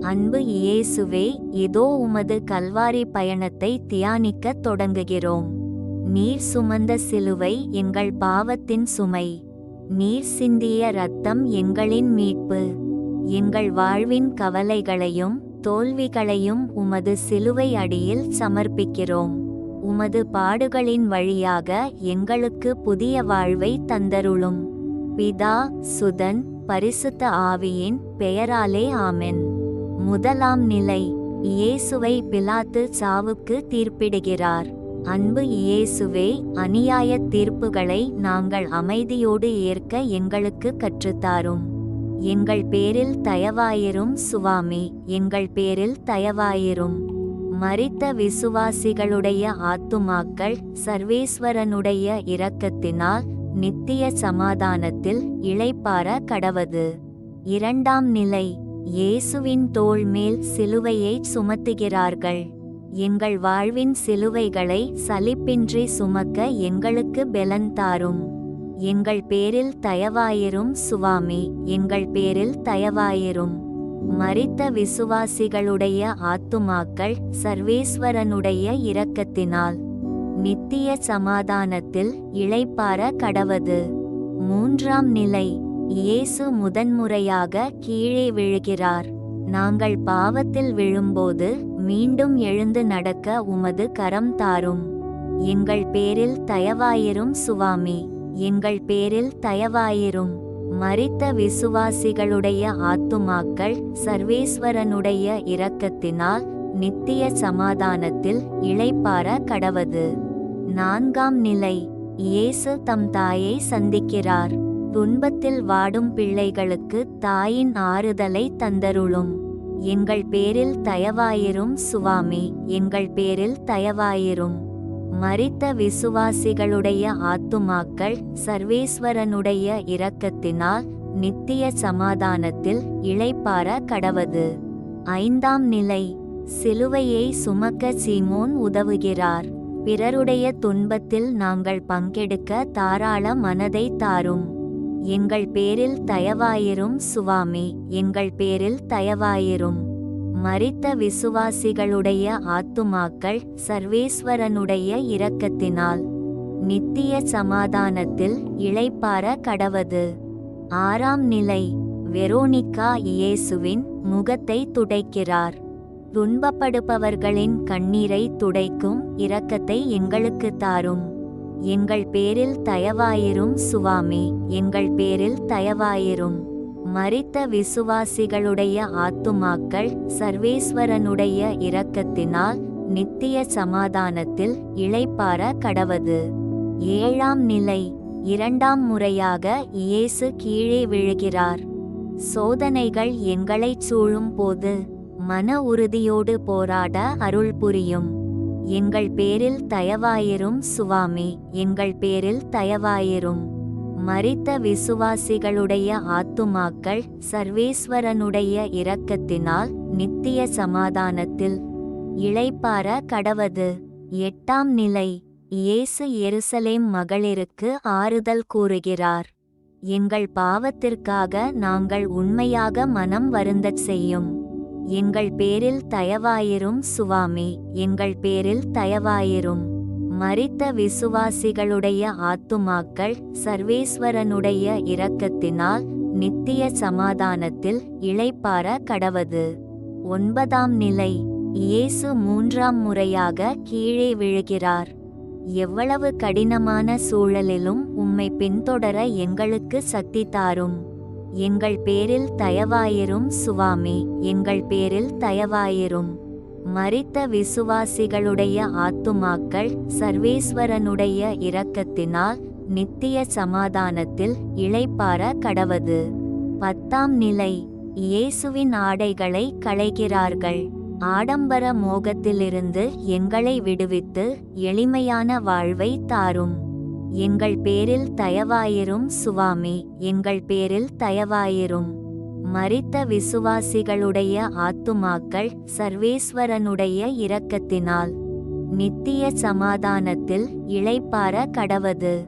அன்பு இயேசுவே இதோ உமது கல்வாரி பயணத்தை தியானிக்கத் தொடங்குகிறோம். நீர் சுமந்த சிலுவை எங்கள் பாவத்தின் சுமை. நீர் சிந்திய இரத்தம் எங்களின் மீட்பு. எங்கள் வாழ்வின் கவலைகளையும் தோல்விகளையும் உமது சிலுவை அடியில் சமர்ப்பிக்கிறோம். உமது பாடுகளின் வழியாக எங்களுக்கு புதிய வாழ்வை தந்தருளும். பிதா சுதன் பரிசுத்த ஆவியின் பெயராலே ஆமென். முதலாம் நிலை இயேசுவை பிலாத்து சாவுக்கு தீர்ப்பிடுகிறார். அன்பு இயேசுவே அநியாய தீர்ப்புகளை நாங்கள் அமைதியோடு ஏற்க எங்களுக்கு கற்றுத்தாரும். எங்கள் பேரில் தயவாயிரும் சுவாமி எங்கள் பேரில் தயவாயிரும். மரித்த விசுவாசிகளுடைய ஆத்துமாக்கள் சர்வேஸ்வரனுடைய இரக்கத்தினால் நித்திய சமாதானத்தில் இளைப்பார கடவது. இரண்டாம் நிலை இயேசுவின் தோள் மேல் சிலுவையை சுமத்துகிறார்கள். எங்கள் வாழ்வின் சிலுவைகளை சலிப்பின்றி சுமக்க எங்களுக்கு பெலன் தாரும். எங்கள் பேரில் தயவாயிரும் சுவாமி எங்கள் பேரில் தயவாயிரும். மரித்த விசுவாசிகளுடைய ஆத்துமாக்கள் சர்வேஸ்வரனுடைய இரக்கத்தினால். நித்திய சமாதானத்தில் இளைப்பார கடவது. மூன்றாம் நிலை இயேசு முதன்முறையாக கீழே விழுகிறார். நாங்கள் பாவத்தில் விழும்போது மீண்டும் எழுந்து நடக்க உமது கரம் தாரும். எங்கள் பேரில் தயவாயிரும் சுவாமி எங்கள் பேரில் தயவாயிரும். மரித்த விசுவாசிகளுடைய ஆத்துமாக்கள் சர்வேஸ்வரனுடைய இரக்கத்தினால் நித்திய சமாதானத்தில் இளைப்பார கடவது. நான்காம் நிலை இயேசு தம் தாயை சந்திக்கிறார். துன்பத்தில் வாடும் பிள்ளைகளுக்கு தாயின் ஆறுதலை தந்தருளும். எங்கள் பேரில் தயவாயிரும் சுவாமி எங்கள் பேரில் தயவாயிரும். மரித்த விசுவாசிகளுடைய ஆத்துமாக்கள் சர்வேஸ்வரனுடைய இரக்கத்தினால் நித்திய சமாதானத்தில் இளைப்பார கடவது. ஐந்தாம் நிலை சிலுவையை சுமக்க சீமோன் உதவுகிறார். பிறருடைய துன்பத்தில் நாங்கள் பங்கெடுக்க தாராள மனதை தாரும். எங்கள் பேரில் தயவாயிரும் சுவாமி எங்கள் பேரில் தயவாயிரும். மரித்த விசுவாசிகளுடைய ஆத்துமாக்கள் சர்வேஸ்வரனுடைய இரக்கத்தினால் நித்திய சமாதானத்தில் இளைப்பார கடவது. ஆறாம் நிலை வெரோனிகா இயேசுவின் முகத்தை துடைக்கிறார். துன்பப்படுபவர்களின் கண்ணீரை துடைக்கும் இரக்கத்தை எங்களுக்கு தாரும். எங்கள் பேரில் தயவாயிரும் சுவாமி எங்கள் பேரில் தயவாயிரும். மரித்த விசுவாசிகளுடைய ஆத்துமாக்கள் சர்வேஸ்வரனுடைய இரக்கத்தினால் நித்திய சமாதானத்தில் இளைப்பார கடவது. ஏழாம் நிலை இரண்டாம் முறையாக இயேசு கீழே விழுகிறார். சோதனைகள் எங்களைச் சூழும் போது மன உறுதியோடு போராட அருள் புரியும். எங்கள் பேரில் தயவாயிரும் சுவாமி எங்கள் பேரில் தயவாயிரும். மரித்த விசுவாசிகளுடைய ஆத்துமாக்கள் சர்வேஸ்வரனுடைய இரக்கத்தினால் நித்திய சமாதானத்தில். இளைப்பார கடவது. எட்டாம் நிலை. இயேசு எருசலேம் மகளிருக்கு ஆறுதல் கூறுகிறார். எங்கள் பாவத்திற்காக நாங்கள் உண்மையாக மனம் வருந்தச் செய்யும். எங்கள் பேரில் தயவாயிரும் சுவாமி எங்கள் பேரில் தயவாயிரும். மரித்த விசுவாசிகளுடைய ஆத்துமாக்கள் சர்வேஸ்வரனுடைய இரக்கத்தினால் நித்திய சமாதானத்தில் இளைப்பார கடவது. ஒன்பதாம் நிலை இயேசு மூன்றாம் முறையாக கீழே விழுகிறார். எவ்வளவு கடினமான சூழலிலும் உம்மை பின்தொடர எங்களுக்கு சக்தி தாரும். எங்கள் பேரில் தயவாயிரும் சுவாமி எங்கள் பேரில் தயவாயிரும். மரித்த விசுவாசிகளுடைய ஆத்துமாக்கள் சர்வேஸ்வரனுடைய இரக்கத்தினால் நித்திய சமாதானத்தில் இளைப்பார கடவது. பத்தாம் நிலை இயேசுவின் ஆடைகளை களைகிறார்கள். ஆடம்பர மோகத்திலிருந்து எங்களை விடுவித்து எளிமையான வாழ்வை தாரும். எங்கள் பேரில் தயவாயிரும் சுவாமி எங்கள் பேரில் தயவாயிரும். மரித்த விசுவாசிகளுடைய ஆத்துமாக்கள் சர்வேஸ்வரனுடைய இரக்கத்தினால். நித்திய சமாதானத்தில் இளைப்பார கடவது.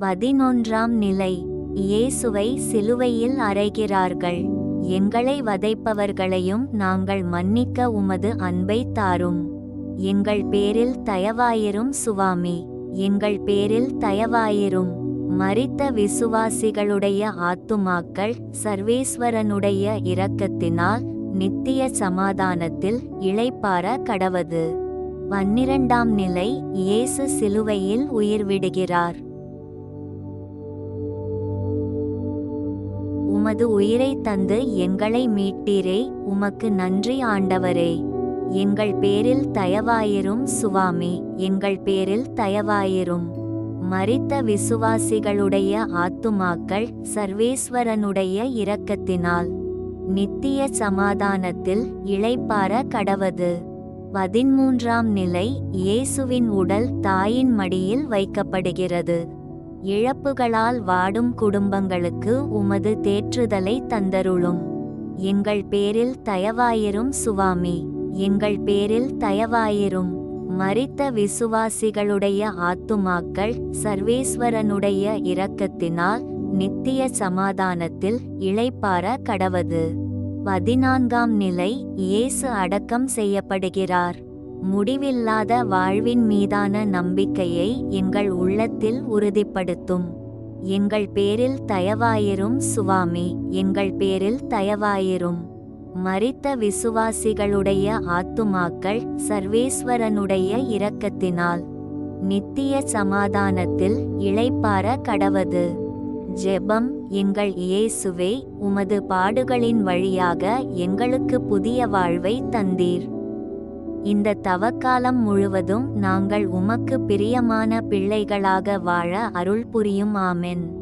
பதினொன்றாம் நிலை இயேசுவை சிலுவையில் அறைகிறார்கள். எங்களை வதைப்பவர்களையும் நாங்கள் மன்னிக்க உமது அன்பை தாரும். எங்கள் பேரில் தயவாயிரும் சுவாமி. எங்கள் பேரில் தயவாயிரும். மரித்த விசுவாசிகளுடைய ஆத்துமாக்கள் சர்வேஸ்வரனுடைய இரக்கத்தினால் நித்திய சமாதானத்தில் இளைப்பார கடவது. பன்னிரண்டாம் நிலை இயேசு சிலுவையில் உயிர் விடுகிறார் உமது உயிரை தந்து எங்களை மீட்டீரே உமக்கு நன்றி ஆண்டவரே. எங்கள் பேரில் தயவாயிரும் சுவாமி எங்கள் பேரில் தயவாயிரும். மரித்த விசுவாசிகளுடைய ஆத்துமாக்கள் சர்வேஸ்வரனுடைய இரக்கத்தினால். நித்திய சமாதானத்தில் இளைப்பார கடவது. பதிமூன்றாம் நிலை இயேசுவின் உடல் தாயின் மடியில் வைக்கப்படுகிறது. இழப்புகளால் வாடும் குடும்பங்களுக்கு உமது தேற்றுதலை தந்தருளும். எங்கள் பேரில் தயவாயிரும் சுவாமி. எங்கள் பேரில் தயவாயிரும். மரித்த விசுவாசிகளுடைய ஆத்துமாக்கள் சர்வேஸ்வரனுடைய இரக்கத்தினால் நித்திய சமாதானத்தில் இளைப்பார கடவது. பதினான்காம் நிலை இயேசு அடக்கம் செய்யப்படுகிறார். முடிவில்லாத வாழ்வின் மீதான நம்பிக்கையை எங்கள் உள்ளத்தில் உறுதிப்படுத்தும். எங்கள் பேரில் தயவாயிரும் சுவாமி எங்கள் பேரில் தயவாயிரும். மரித்த விசுவாசிகளுடைய ஆத்துமாக்கள் சர்வேஸ்வரனுடைய இரக்கத்தினால். நித்திய சமாதானத்தில் இளைப்பார கடவது. ஜெபம் எங்கள் இயேசுவே உமது பாடுகளின் வழியாக எங்களுக்கு புதிய வாழ்வை தந்தீர். இந்த தவக்காலம் முழுவதும் நாங்கள் உமக்கு பிரியமான பிள்ளைகளாக வாழ அருள் புரியும் ஆமென்.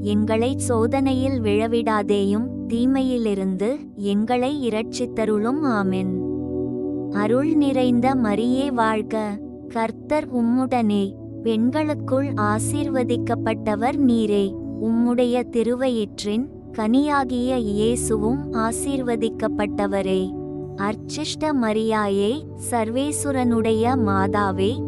எங்களை சோதனையில் விழவிடாதேயும் தீமையிலிருந்து எங்களை இரட்சித்தருளும் ஆமென். அருள் நிறைந்த மரியே வாழ்க. கர்த்தர் உம்முடனே. பெண்களுக்குள் ஆசீர்வதிக்கப்பட்டவர் நீரே. உம்முடைய திருவயிற்றின் கனியாகிய இயேசுவும் ஆசீர்வதிக்கப்பட்டவரே. அர்ச்சிஷ்ட மரியாயே சர்வேசுரனுடைய மாதாவே.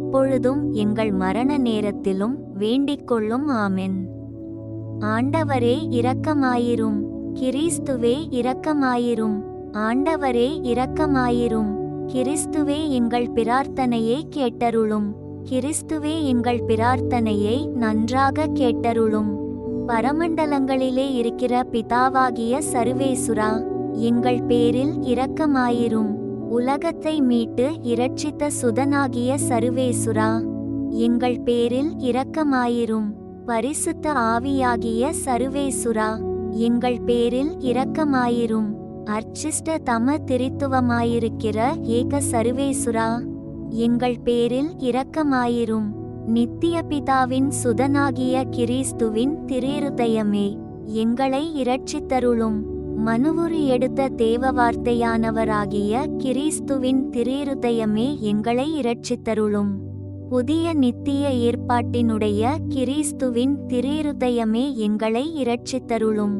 இப்பொழுதும் எங்கள் மரண நேரத்திலும் வேண்டிக்கொள்ளும் ஆமென். ஆண்டவரே இரக்கமாயிரும். கிறிஸ்துவே இரக்கமாயிரும். ஆண்டவரே இரக்கமாயிரும். கிறிஸ்துவே எங்கள் பிரார்த்தனையை கேட்டருளும். கிறிஸ்துவே எங்கள் பிரார்த்தனையை நன்றாக கேட்டருளும். பரமண்டலங்களிலே இருக்கிற பிதாவாகிய சர்வேசுரா எங்கள் பேரில் இரக்கமாயிரும். உலகத்தை மீட்டு இரட்சித்த சுதனாகிய சர்வேசுரா எங்கள் பேரில் இரக்கமாயிரும். பரிசுத்த ஆவியாகிய சர்வேசுரா எங்கள் பேரில் இரக்கமாயிரும். அர்ச்சிஷ்ட தம திரித்துவமாயிருக்கிற ஏக சர்வேசுரா எங்கள் பேரில் இரக்கமாயிரும். நித்திய பிதாவின் சுதனாகிய கிறிஸ்துவின் திரிருதயமே எங்களை இரட்சித்தருளும். மனுவுரு எடுத்த தேவ வார்த்தையானவராகிய கிறிஸ்துவின் திரீருதயமே எங்களை இரட்சித்தருளும். புதிய நித்திய ஏற்பாட்டினுடைய கிறிஸ்துவின் திரீருதயமே எங்களை இரட்சித்தருளும்.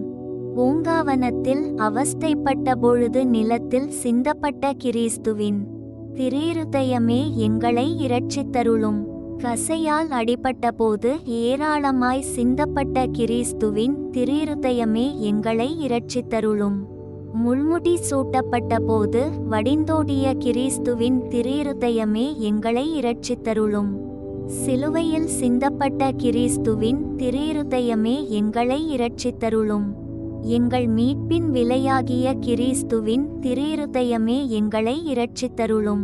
பூங்காவனத்தில் அவஸ்தைப்பட்ட பொழுது நிலத்தில் சிந்தப்பட்ட கிறிஸ்துவின் திரீருதயமே எங்களை இரட்சித்தருளும். கசையால் அடிபட்டபோது ஏராளமாய் சிந்தப்பட்ட கிறிஸ்துவின் திரிருதயமே எங்களை இரட்சித்தருளும். முள்முடி சூட்டப்பட்ட போது வடிந்தோடிய கிறிஸ்துவின் திரிருதயமே எங்களை இரட்சித்தருளும். சிலுவையில் சிந்தப்பட்ட கிறிஸ்துவின் திரிருதயமே எங்களை இரட்சித்தருளும். எங்கள் மீட்பின் விலையாகிய கிறிஸ்துவின் திரிருதயமே எங்களை இரட்சித்தருளும்.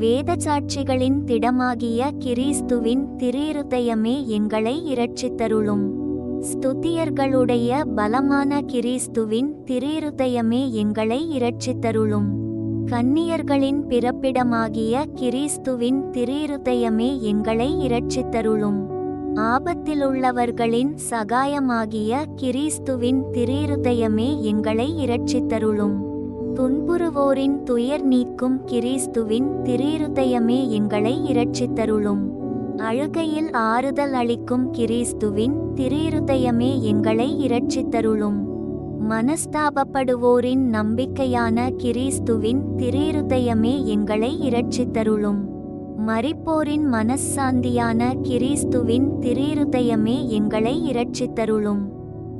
வேத சாட்சிகளின் திடமாகிய கிறிஸ்துவின் திரிருதயமே எங்களை இரட்சித்தருளும். ஸ்துதியர்களுடைய பலமான கிறிஸ்துவின் திரிருதயமே எங்களை இரட்சித்தருளும். கன்னியர்களின் பிறப்பிடமாகிய கிறிஸ்துவின் திரிருதயமே எங்களை இரட்சித்தருளும். ஆபத்திலுள்ளவர்களின் சகாயமாகிய கிறிஸ்துவின் திரிருதயமே எங்களை இரட்சித்தருளும். துன்புறுவோரின் துயர் நீக்கும் கிறிஸ்துவின் திரிருதயமே எங்களை இரட்சித்தருளும். அழுகையில் ஆறுதல் அளிக்கும் கிறிஸ்துவின் திரிருதயமே எங்களை இரட்சித்தருளும். மனஸ்தாபப்படுவோரின் நம்பிக்கையான கிறிஸ்துவின் திரிருதயமே எங்களை இரட்சித்தருளும். மறிப்போரின் மனச்சாந்தியான கிறிஸ்துவின் திரிருதயமே எங்களை இரட்சித்தருளும்.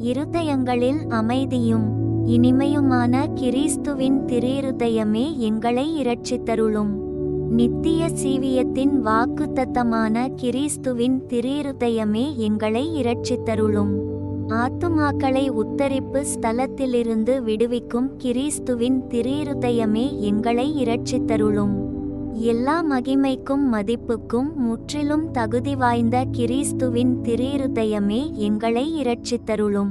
இருதயங்களில் அமைதியும் இனிமையுமான கிறிஸ்துவின் திரிருதயமே எங்களை இரட்சித்தருளும். நித்திய சீவியத்தின் வாக்குத்தத்தமான கிறிஸ்துவின் திரிருதயமே எங்களை இரட்சித்தருளும். ஆத்துமாக்களை உத்தரிப்பு ஸ்தலத்திலிருந்து விடுவிக்கும் கிறிஸ்துவின் திரிருதயமே எங்களை இரட்சித்தருளும். எல்லா மகிமைக்கும் மதிப்புக்கும் முற்றிலும் தகுதி வாய்ந்த கிறிஸ்துவின் திரிருதயமே எங்களை இரட்சித்தருளும்.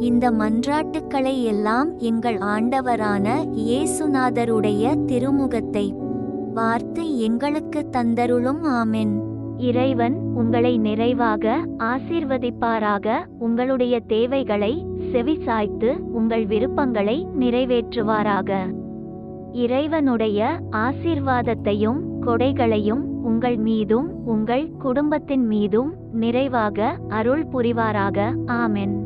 இந்த மன்றாட்டுக்களை எல்லாம் எங்கள் ஆண்டவரான இயேசுநாதருடைய திருமுகத்தை பார்த்து எங்களுக்கு தந்தருளும் ஆமென். இறைவன் உங்களை நிறைவாக ஆசீர்வதிப்பாராக. உங்களுடைய தேவைகளை செவிசாய்த்து உங்கள் விருப்பங்களை நிறைவேற்றுவாராக. இறைவனுடைய ஆசீர்வாதத்தையும் கொடைகளையும் உங்கள் மீதும் உங்கள் குடும்பத்தின் மீதும் நிறைவாக அருள் புரிவாராக ஆமென்.